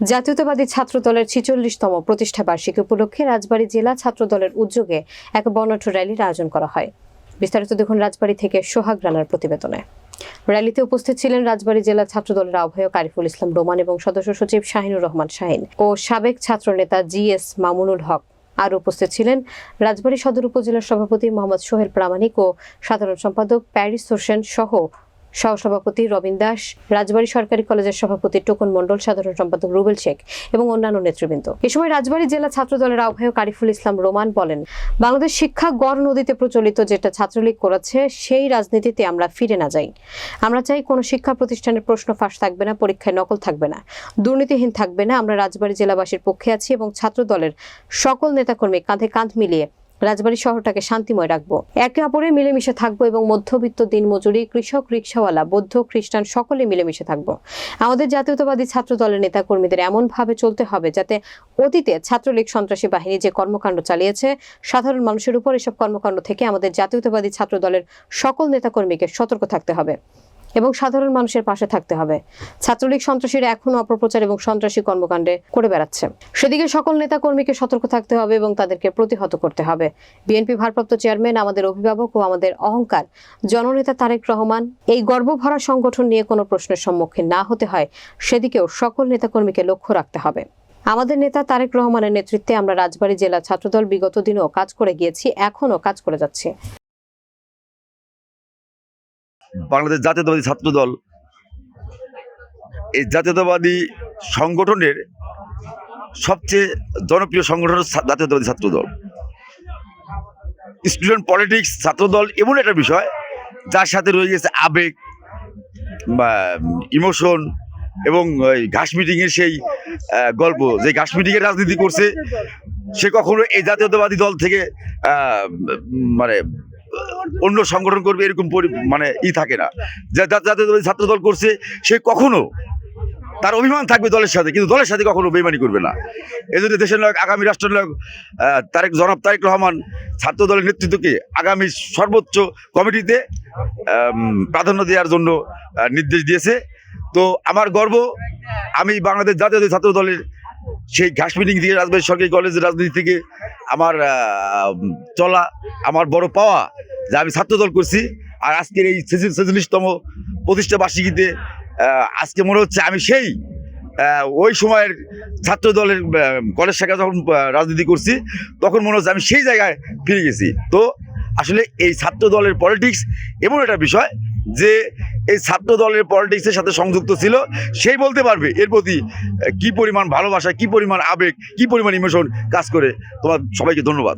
জাতীয়তাবাদী ছাত্র দলের ছিচল্লিশতম প্রতিষ্ঠা বার্ষিকী উপলক্ষে রাজবাড়ী জেলা ছাত্র দলের উদ্যোগে এক বর্ণাঢ্য র্যালির আয়োজন করা হয়। বিস্তারিত দেখুন রাজবাড়ী থেকে সোহাগ রানার প্রতিবেদনে। র্যালিতে উপস্থিত ছিলেন রাজবাড়ী জেলা ছাত্র দলের আহ্বায়ক আরিফুল ইসলাম রোমান এবং সদস্য সচিব শাহিনুর রহমান শাহিন ও সাবেক ছাত্র নেতা জি এস মামুনুল হক। আর উপস্থিত ছিলেন রাজবাড়ী সদর উপজেলার সভাপতি মোহাম্মদ সোহেল প্রামাণিক ও সাধারণ সম্পাদক প্যারিস হোসেন সহ সহসভাপতি রবিন দাস, রাজবাড়ী সরকারি কলেজের সভাপতি টোকন মণ্ডল, সাধারণ সম্পাদক রুবেল শেখ এবং অন্যান্য নেতৃবৃন্দ। এ সময় রাজবাড়ী জেলা ছাত্র দলের আহ্বায়ক আরিফুল ইসলাম রোমান বলেন, বাংলাদেশ শিক্ষা গড় নদীতে প্রচলিত যেটা ছাত্রলীগ করেছে, সেই রাজনীতিতে আমরা ফিরে না যাই। আমরা চাই কোনো শিক্ষা প্রতিষ্ঠানের প্রশ্ন ফাঁস থাকবে না, পরীক্ষায় নকল থাকবে না, দুর্নীতিহীন থাকবে না, আমরা রাজবাড়ী জেলাবাসীর পক্ষে আছি এবং ছাত্র দলের সকল নেতাকর্মী কাঁধে কাঁধ মিলিয়ে রাজবাড়ী শহরটাকে শান্তিময় রাখব। একে অপরে মিলেমিশে থাকব এবং মধ্যবিত্ত দিনমজুরি, কৃষক, রিক্সাওয়ালা, বৌদ্ধ, খ্রিস্টান, সকলে মিলেমিশে থাকব। আমাদের জাতীয়তাবাদী ছাত্র দলের নেতাকর্মীদের এমনভাবে চলতে হবে যাতে অতীতে ছাত্রলীগ, সন্ত্রাসী বাহিনী যে কর্মকাণ্ড চালিয়েছে, সাধারণ মানুষের উপর এসব কর্মকাণ্ড থেকে আমাদের জাতীয়তাবাদী ছাত্র দলের সকল নেতাকর্মীকে সতর্ক থাকতে হবে। এবং সাধারণ মানুষের পাশে থাকতে হবে। ছাত্রলীগ সন্ত্রাসীরা এখনও অপপ্রচার এবং সন্ত্রাসী কর্মকাণ্ডে করে বেড়াচ্ছে। সেদিকে সকল নেতাকর্মীকে সতর্ক থাকতে হবে এবং তাদেরকে প্রতিহত করতে হবে। বিএনপি ভারপ্রাপ্ত চেয়ারম্যান, আমাদের অভিভাবক ও আমাদের অহংকার জননেতা তারেক রহমান, এই গর্বভরা সংগঠন নিয়ে কোনো প্রশ্নের সম্মুখীন না হতে হয়। সেদিকেও সকল নেতাকর্মীকে লক্ষ্য রাখতে হবে। আমাদের নেতা তারেক রহমানের নেতৃত্বে আমরা রাজবাড়ী জেলা ছাত্রদল বিগত দিনেও কাজ করে গিয়েছি, এখনও কাজ করে যাচ্ছি। বাংলাদেশ জাতীয়তাবাদী ছাত্র দল এই জাতীয়তাবাদী সংগঠনের সবচেয়ে জনপ্রিয় সংগঠন জাতীয়তাবাদী ছাত্র দল স্টুডেন্ট পলিটিক্স ছাত্র দল এমন একটা বিষয়, যার সাথে রয়ে গেছে আবেগ বা ইমোশন এবং ওই ঘাস মিটিংয়ের সেই গল্প। যে ঘাস মিটিংয়ের রাজনীতি করছে, সে কখনো এই জাতীয়তাবাদী দল থেকে মানে অন্য সংগঠন করবে, এরকম মানে ই থাকে না। যা যা- জাতীয়তাবাদী ছাত্র দল করছে, সে কখনো তার অভিমান থাকবে দলের সাথে, কিন্তু দলের সাথে কখনো বেমানি করবে না। এজন্য দেশের নায়ক, আগামী রাষ্ট্রনায়ক তারেক, জনাব তারেক রহমান ছাত্র দলের নেতৃত্বকে আগামী সর্বোচ্চ কমিটিতে প্রাধান্য দেওয়ার জন্য নির্দেশ দিয়েছে। তো আমার গর্ব, আমি বাংলাদেশ জাতীয় ছাত্র দলের সেই ঘাস মিটিং থেকে, রাজবাড়ী সরকারি কলেজের রাজনীতি থেকে আমার চলা, আমার বড় পাওয়া যে আমি ছাত্র দল করছি, আর আজকের এই ছেচল্লিশতম প্রতিষ্ঠা বার্ষিকীতে আজকে মনে হচ্ছে আমি সেই ওই সময়ের ছাত্র দলের কলেজ শাখা যখন রাজনীতি করছি, তখন মনে হচ্ছে আমি সেই জায়গায় ফিরে গেছি। তো আসলে এই ছাত্র দলের পলিটিক্স এমন একটা বিষয় যে এই ছাত্র দলের পলিটিক্সের সাথে সংযুক্ত ছিল, সেই বলতে পারবে এর প্রতি কি পরিমাণ ভালোবাসা, কি পরিমাণ আবেগ, কি পরিমাণ ইমোশন কাজ করে। তোমার সবাইকে ধন্যবাদ।